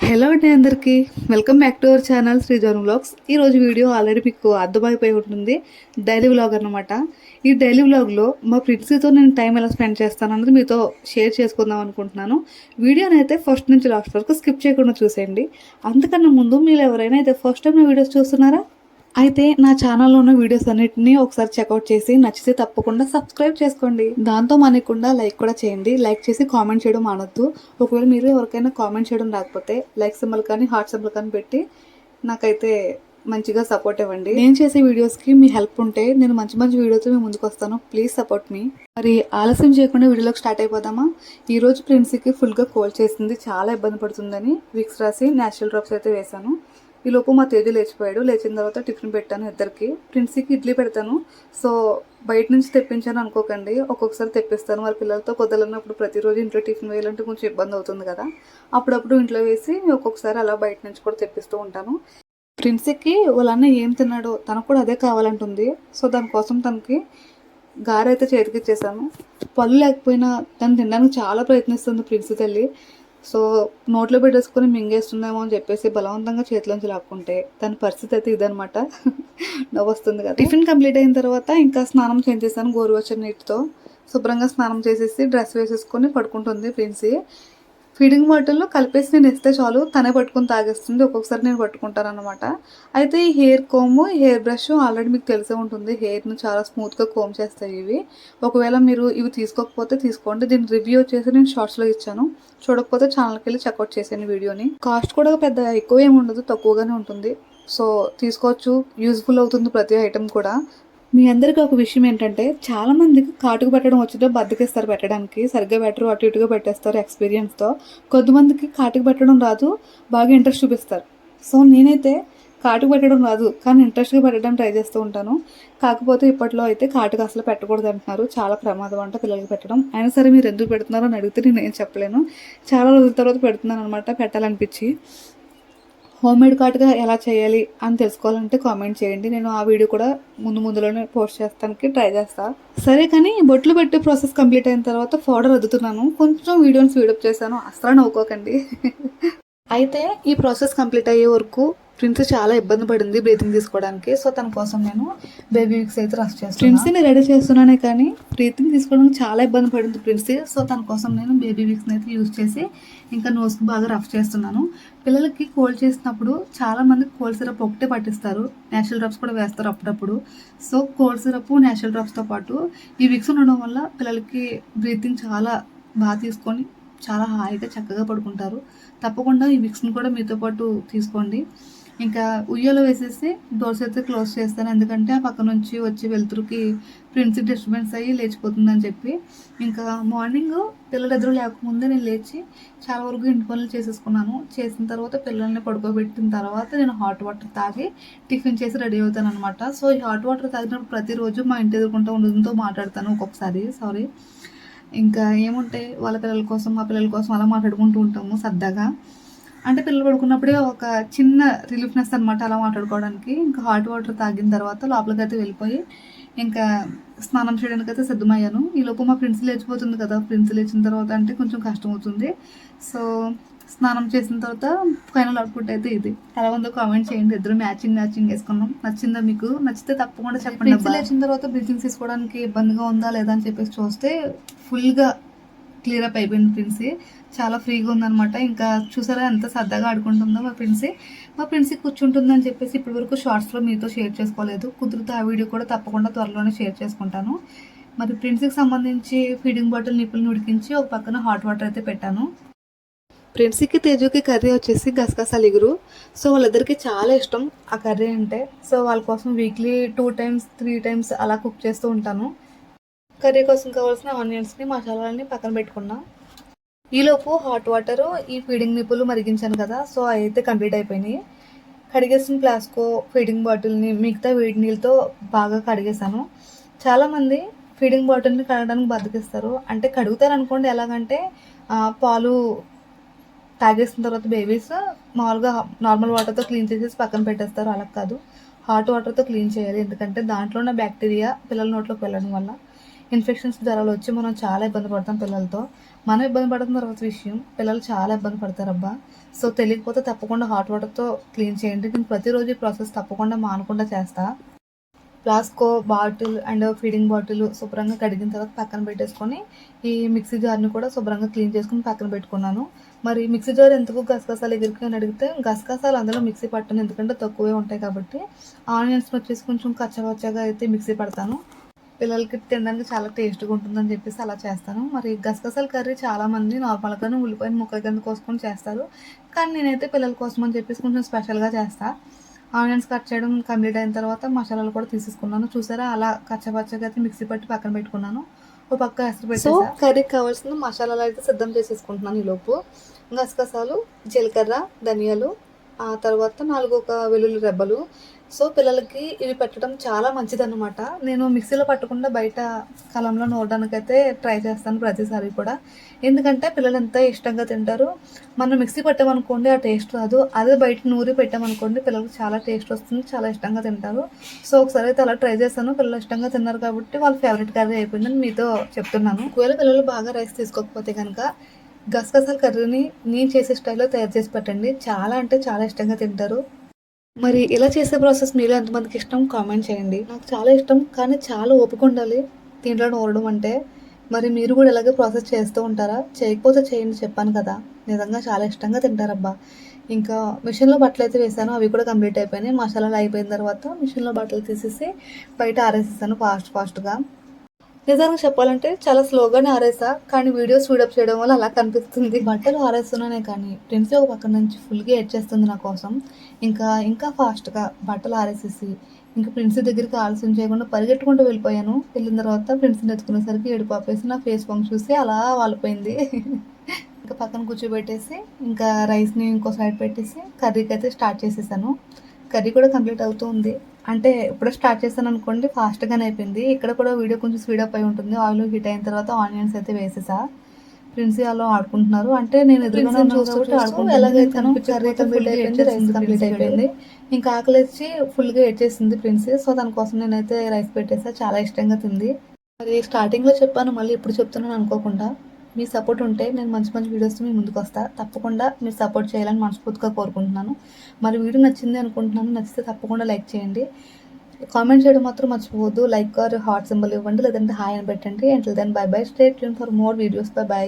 Hello అండి అందరికీ. Welcome back to our channel Srizone vlogs. ఈరోజు వీడియో ఆల్రెడీ మీకు అర్థమైపోయి ఉంటుంది. డైలీ వ్లాగ్ అనమాట ఈ డైలీ వ్లాగ్లో మా ఫ్రెండ్స్తో నేను టైం ఎలా స్పెండ్ చేస్తాను అన్నది మీతో షేర్ చేసుకుందాం అనుకుంటున్నాను. వీడియోని అయితే ఫస్ట్ నుంచి లాస్ట్ వరకు స్కిప్ చేయకుండా చూసేయండి. అంతకన్నా ముందు మీరు ఎవరైనా అయితే ఫస్ట్ టైం నా వీడియోస్ చూస్తున్నారా అయితే నా ఛానల్లో ఉన్న వీడియోస్ అన్నిటిని ఒకసారి చెక్అవుట్ చేసి నచ్చితే తప్పకుండా సబ్స్క్రైబ్ చేసుకోండి. దాంతో మనకుండా లైక్ కూడా చేయండి. లైక్ చేసి కామెంట్ చేయడం మానొద్దు. ఒకవేళ మీరు ఎవరికైనా కామెంట్ చేయడం రాకపోతే లైక్ సింబల్ కానీ హార్ట్ సింబల్ కానీ పెట్టి నాకైతే మంచిగా సపోర్ట్ ఇవ్వండి. నేను చేసే వీడియోస్కి మీ హెల్ప్ ఉంటే నేను మంచి మంచి వీడియోతో మేము ముందుకు వస్తాను. Please support me. మరి ఆలస్యం చేయకుండా వీడియోలోకి స్టార్ట్ అయిపోదామా? ఈ రోజు ప్రిన్సీకి ఫుల్గా కోల్డ్ చేసింది. చాలా ఇబ్బంది పడుతుందని విక్స్ రాసి నేచురల్ డ్రాప్స్ అయితే వేశాను. ఈ లోపు మా తేజు లేచిపోయాడు. లేచిన తర్వాత టిఫిన్ పెట్టాను ఇద్దరికి. ప్రిన్సీకి ఇడ్లీ పెడతాను. సో బయట నుంచి తెప్పించాను అనుకోకండి. ఒక్కొక్కసారి తెప్పిస్తాను. వాళ్ళ పిల్లలతో కుదలన్నప్పుడు ప్రతిరోజు ఇంట్లో టిఫిన్ వేయాలంటే కొంచెం ఇబ్బంది అవుతుంది కదా. అప్పుడప్పుడు ఇంట్లో వేసి ఒక్కొక్కసారి అలా బయట నుంచి కూడా తెప్పిస్తూ ఉంటాను. ప్రిన్సీకి వాళ్ళన్న ఏం తిన్నాడో తనకు కూడా అదే కావాలంటుంది. సో దానికోసం తనకి గారైతే చేతికి ఇచ్చేసాను. పళ్ళు లేకపోయినా తను తినడానికి చాలా ప్రయత్నిస్తుంది ప్రిన్సీ తల్లి. సో నోట్లో పెట్టేసుకొని మింగేస్తుందేమో అని చెప్పేసి బలవంతంగా చేతిలోంచి లాక్కుంటే దాని పరిస్థితి అయితే ఇదనమాట నవ్వు వస్తుంది కదా. టిఫిన్ కంప్లీట్ అయిన తర్వాత ఇంకా స్నానం చేసేసాను గోరువెచ్చని నీటితో. శుభ్రంగా స్నానం చేసేసి డ్రెస్ వేసేసుకొని పడుకుంటుంది ప్రిన్సీ ఫీడింగ్ బాటిల్లో కలిపేసి నేను ఇస్తే చాలు తనే పట్టుకొని తాగేస్తుంది. ఒక్కొక్కసారి నేను పట్టుకుంటాను అనమాట అయితే ఈ hair comb hair brush already మీకు తెలిసే ఉంటుంది. హెయిర్ను చాలా స్మూత్గా కోమ్ చేస్తాయి ఇవి. ఒకవేళ మీరు ఇవి తీసుకోకపోతే తీసుకోండి. దీని రివ్యూ వచ్చేసి నేను షార్ట్స్లో ఇచ్చాను. చూడకపోతే ఛానల్కి వెళ్ళి చెక్అవుట్ చేశాను వీడియోని. కాస్ట్ కూడా పెద్ద ఎక్కువ ఏమి ఉండదు తక్కువగానే ఉంటుంది. సో తీసుకోవచ్చు. యూజ్ఫుల్ అవుతుంది ప్రతి ఐటెం కూడా. మీ అందరికీ ఒక విషయం ఏంటంటే చాలా మందికి కాటుకు పెట్టడం వచ్చితే బద్దకిస్తారు పెట్టడానికి సరిగ్గా పెట్టరు అటు ఇటుగా పెట్టేస్తారు ఎక్స్పీరియన్స్తో. కొంతమందికి కాటుకు పెట్టడం రాదు బాగా ఇంట్రెస్ట్ చూపిస్తారు. సో నేనైతే కాటుకు పెట్టడం రాదు కానీ ఇంట్రెస్ట్గా పెట్టడం ట్రై చేస్తూ ఉంటాను. కాకపోతే ఇప్పట్లో అయితే కాటుకు అసలు పెట్టకూడదు అంటున్నారు. చాలా ప్రమాదం అంట పిల్లలకి పెట్టడం. అయినా సరే మీరు ఎందుకు పెడుతున్నారో అని అడిగితే నేను ఏం చెప్పలేను. చాలా రోజుల తర్వాత పెడుతున్నాను అనమాట పెట్టాలనిపించి. హోమ్ మేడ్ కార్డ్గా ఎలా చేయాలి అని తెలుసుకోవాలంటే కామెంట్ చేయండి. నేను ఆ వీడియో కూడా ముందు ముందులోనే పోస్ట్ చేస్తానికి ట్రై చేస్తా. సరే కానీ బొట్లు పెట్టే ప్రాసెస్ కంప్లీట్ అయిన తర్వాత ఫోడర్ అద్దుతున్నాను కొంచెం వీడియోని స్పీడప్ చేశాను. అసలు నవ్వుకోకండి. అయితే ఈ ప్రాసెస్ కంప్లీట్ అయ్యే వరకు ప్రిన్స్ చాలా ఇబ్బంది పడింది బ్రీతింగ్ తీసుకోవడానికి. సో తన కోసం నేను బేబీ విక్స్ అయితే రష్ చేస్తాను ప్రిన్స్ని రెడీ చేస్తున్నానే కానీ బ్రీతింగ్ తీసుకోవడానికి చాలా ఇబ్బంది పడింది ప్రిన్స్. సో తన కోసం నేను బేబీ విక్స్ని అయితే యూజ్ చేసి ఇంకా నోస్కి బాగా రఫ్ చేస్తున్నాను. పిల్లలకి కోల్డ్ చేసినప్పుడు చాలామంది కోల్డ్ సిరప్ ఒకటే పట్టిస్తారు. నేచురల్ డ్రాప్స్ కూడా వేస్తారు అప్పుడప్పుడు. సో కోల్డ్ సిరప్ నేచురల్ డ్రాప్స్తో పాటు ఈ విక్స్ ఉండడం వల్ల పిల్లలకి బ్రీతింగ్ చాలా బాగా తీసుకొని చాలా హాయిగా చక్కగా పడుకుంటారు. తప్పకుండా ఈ విక్స్ని కూడా మీతో పాటు తీసుకోండి. ఇంకా ఉయ్యలో వేసేసి డోర్స్ అయితే క్లోజ్ చేస్తాను. ఎందుకంటే ఆ పక్క నుంచి వచ్చి వెలుతురుకి ప్రిన్సీ డిస్టర్బెన్స్ అయ్యి లేచిపోతుందని చెప్పి. ఇంకా మార్నింగ్ పిల్లలు ఎదురు లేకముందే నేను లేచి చాలా వరకు ఇంటి పనులు చేసేసుకున్నాను. చేసిన తర్వాత పిల్లల్ని పడుకోబెట్టిన తర్వాత నేను హాట్ వాటర్ తాగి టిఫిన్ చేసి రెడీ అవుతాను అనమాట సో ఈ హాట్ వాటర్ తాగినప్పుడు ప్రతిరోజు మా ఇంటి ఎదుర్కొంటూ ఉండడంతో మాట్లాడతాను ఒక్కొక్కసారి. సారీ ఇంకా ఏముంటాయి? వాళ్ళ పిల్లల కోసం మా పిల్లల కోసం అలా మాట్లాడుకుంటూ ఉంటాము సరదాగా. అంటే పిల్లలు పడుకున్నప్పుడే ఒక చిన్న రిలీఫ్నెస్ అనమాట అలా మాట్లాడుకోవడానికి. ఇంకా హాట్ వాటర్ తాగిన తర్వాత లోపలికి అయితే వెళ్ళిపోయి ఇంకా స్నానం చేయడానికి అయితే సిద్ధమయ్యాను. ఈ లోపు మా ఫ్రెండ్స్ లేచిపోతుంది కదా. ఫ్రెండ్స్ లేచిన తర్వాత అంటే కొంచెం కష్టం అవుతుంది సో స్నానం చేసిన తర్వాత ఫైనల్ అవుట్పుట్ అయితే ఇది. ఎలా ఉందో కామెంట్ చేయండి. ఇద్దరు మ్యాచింగ్ మ్యాచింగ్ వేసుకున్నాం. నచ్చిందా మీకు? నచ్చితే తప్పకుండా చెప్పండి లేచిన తర్వాత బ్రీతింగ్ తీసుకోవడానికి ఇబ్బందిగా ఉందా లేదా అని చెప్పేసి చూస్తే ఫుల్గా క్లియర్ అప్ అయిపోయింది ప్రిన్సీ. చాలా ఫ్రీగా ఉందనమాట ఇంకా చూసారా ఎంత సరదాగా ఆడుకుంటుందో మా ప్రిన్సీ. మా ప్రిన్సీ కూర్చుంటుందని చెప్పేసి ఇప్పటి వరకు షార్ట్స్లో మీతో షేర్ చేసుకోలేదు. కుదిరితే ఆ వీడియో కూడా తప్పకుండా త్వరలోనే షేర్ చేసుకుంటాను. మరి ప్రిన్సీకి సంబంధించి ఫీడింగ్ బాటిల్ నిప్పులు ఉడికించి ఒక పక్కన హాట్ వాటర్ అయితే పెట్టాను. ప్రిన్సీకి తేజుకి కర్రీ వచ్చేసి గసగసాలు ఇగురు సో వాళ్ళిద్దరికి చాలా ఇష్టం ఆ కర్రీ అంటే. సో వాళ్ళ కోసం weekly two times three times అలా కుక్ చేస్తూ ఉంటాను. కర్రీ కోసం కావాల్సిన ఆనియన్స్ని మసాలాలని పక్కన పెట్టుకున్నాం. ఈలోపు హాట్ వాటర్ ఈ ఫీడింగ్ నిప్పులు మరిగించాను కదా సో అవి అయితే కంప్లీట్ అయిపోయినాయి. కడిగేసిన ప్లాస్కో ఫీడింగ్ బాటిల్ని మిగతా వేడి నీళ్ళతో బాగా కడిగేసాను చాలామంది ఫీడింగ్ బాటిల్ని కడగడానికి బతికిస్తారు అంటే కడుగుతారు అనుకోండి ఎలాగంటే పాలు తాగేసిన తర్వాత బేబీస్ మామూలుగా నార్మల్ వాటర్తో క్లీన్ చేసేసి పక్కన పెట్టేస్తారు. అలా కాదు. హాట్ వాటర్తో క్లీన్ చేయాలి. ఎందుకంటే దాంట్లో ఉన్న బ్యాక్టీరియా పిల్లల నోట్లోకి వెళ్ళడం వల్ల. ఇన్ఫెక్షన్స్ జ్వరాలు వచ్చి మనం చాలా ఇబ్బంది పడతాం పిల్లలతో. మనం ఇబ్బంది పడుతున్న తర్వాత విషయం పిల్లలు చాలా ఇబ్బంది పడతారు అబ్బా సో తెలియకపోతే తప్పకుండా హాట్ వాటర్తో క్లీన్ చేయండి. నేను ప్రతిరోజు ఈ ప్రాసెస్ తప్పకుండా మానకుండా చేస్తా. ప్లాస్కో బాటిల్ అండ్ ఫీడింగ్ బాటిల్ శుభ్రంగా కడిగిన తర్వాత పక్కన పెట్టేసుకొని ఈ మిక్సీ జార్ని కూడా శుభ్రంగా క్లీన్ చేసుకుని పక్కన పెట్టుకున్నాను. మరి మిక్సీ జార్ ఎందుకు గసగసాలు ఎగిరికి అని అడిగితే గసగసాలు అందులో మిక్సీ పట్టను ఎందుకంటే తక్కువే ఉంటాయి కాబట్టి. ఆనియన్స్ వచ్చేసి కొంచెం కచ్చవచ్చగా అయితే మిక్సీ పడతాను. పిల్లలకి తినడానికి చాలా టేస్ట్గా ఉంటుందని చెప్పేసి అలా చేస్తాను. మరి గసగసాల కర్రీ చాలామంది నార్మల్గానే ఉల్లిపాయలు ముక్కల కింద కోసుకొని చేస్తారు. కానీ నేనైతే పిల్లల కోసం అని చెప్పేసి కొంచెం స్పెషల్గా చేస్తాను ఆనియన్స్ కట్ చేయడం కంప్లీట్ అయిన తర్వాత మసాలాలు కూడా తీసేసుకున్నాను. చూసారా? అలా కచ్చపచ్చగా అయితే మిక్సీ పట్టి పక్కన పెట్టుకున్నాను. ఓ పక్క ఎసరు పెట్టి కర్రీకి కావాల్సిన మసాలాలు అయితే సిద్ధం చేసేసుకుంటున్నాను ఈ లోపు గసగసాలు జీలకర్ర ధనియాలు ఆ తర్వాత నాలుగు ఒక వెల్లుల్లి రెబ్బలు సో పిల్లలకి ఇవి పెట్టడం చాలా మంచిదన్నమాట. నేను మిక్సీలో పట్టకుండా బయట కలంలో నూరడానికి అయితే ట్రై చేస్తాను ప్రతిసారి కూడా. ఎందుకంటే పిల్లలు ఎంత ఇష్టంగా తింటారు. మనం మిక్సీ పెట్టామనుకోండి ఆ టేస్ట్ రాదు. అదే బయట నూరి పెట్టామనుకోండి పిల్లలకు చాలా టేస్ట్ వస్తుంది చాలా ఇష్టంగా తింటారు. సో ఒకసారి అయితే అలా ట్రై చేస్తాను పిల్లలు ఇష్టంగా తిన్నారు కాబట్టి వాళ్ళ ఫేవరెట్ కర్రీ అయిపోయిందని మీతో చెప్తున్నాను. ఒకవేళ పిల్లలు బాగా రైస్ తీసుకోకపోతే కనుక గసగసాల కర్రీని నేను చేసే స్టైల్లో తయారు చేసి పెట్టండి. చాలా అంటే చాలా ఇష్టంగా తింటారు. మరి ఇలా చేసే ప్రాసెస్ మీలో ఎంతమందికి ఇష్టం? కామెంట్ చేయండి. నాకు చాలా ఇష్టం కానీ చాలా ఓపిక ఉండాలి దీంట్లో నూరడం అంటే. మరి మీరు కూడా ఇలాగే ప్రాసెస్ చేస్తూ ఉంటారా? చేయకపోతే చేయండి చెప్పాను కదా. నిజంగా చాలా ఇష్టంగా తింటారబ్బా. ఇంకా మిషన్లో బట్టలు అయితే వేసాను అవి కూడా కంప్లీట్ అయిపోయినాయి. మసాలాలు అయిపోయిన తర్వాత మిషన్లో బట్టలు తీసేసి బయట ఆరేసేసాను ఫాస్ట్ ఫాస్ట్గా. నిజంగా చెప్పాలంటే చాలా స్లోగానే ఆరేసా కానీ వీడియోస్ స్పీడప్ చేయడం వల్ల అలా కనిపిస్తుంది. బట్టలు ఆరేస్తున్నానే కానీ ఫ్రెండ్స్ ఒక పక్కన నుంచి ఫుల్గా ఎడ్ చేస్తుంది నా కోసం. ఇంకా ఇంకా ఫాస్ట్గా బట్టలు ఆరేసేసి ఇంకా ఫ్రెండ్స్ దగ్గరికి ఆలస్యం చేయకుండా పరిగెట్టుకుంటూ వెళ్ళిపోయాను. వెళ్ళిన తర్వాత ఫ్రెండ్స్ని ఎత్తుకునేసరికి ఏడుపు ఆపేసి నా ఫేస్ పంప్ చూసి అలా వాలిపోయింది. ఇంకా పక్కన కూర్చోబెట్టేసి ఇంకా రైస్ని ఇంకో సైడ్ పెట్టేసి కర్రీకి అయితే స్టార్ట్ చేసేసాను. కర్రీ కూడా కంప్లీట్ అవుతూ ఉంది. అంటే ఇప్పుడు స్టార్ట్ చేస్తాను అనుకోండి ఫాస్ట్గానే అయిపోయింది. ఇక్కడ కూడా వీడియో కొంచెం స్పీడ్ అప్ అయి ఉంటుంది. ఆయిల్ హీట్ అయిన తర్వాత ఆనియన్స్ అయితే వేసేసా. ప్రిన్స్ అలా ఆడుకుంటున్నారు. అంటే నేను ఎదురుగా చూస్తూ ఎలాగైతే కర్రీ కంప్లీట్ అయిపోయింది రైస్ కంప్లీట్ అయిపోయింది. ఇంకా ఆకలి వచ్చి ఫుల్గా ఎడ్ చేసింది ప్రిన్స్ సో దానికోసం నేనైతే రైస్ పెట్టేసా. చాలా ఇష్టంగా తింది. మరి స్టార్టింగ్లో చెప్పాను. మళ్ళీ ఇప్పుడు చెప్తున్నాను అనుకోకుండా. మీ సపోర్ట్ ఉంటే నేను మంచి మంచి వీడియోస్ మీ ముందుకు వస్తా. తప్పకుండా మీరు సపోర్ట్ చేయాలని మనస్ఫూర్తిగా కోరుకుంటున్నాను. మరి వీడియో నచ్చింది అనుకుంటున్నాను నచ్చితే తప్పకుండా లైక్ చేయండి. కామెంట్ చేయడం మాత్రం మర్చిపోవద్దు. లైక్ ఆర్ హార్ట్ సింబల్ ఇవ్వండి లేదంటే హాయ్ అని పెట్టండి. And then bye bye stay tune for more videos bye bye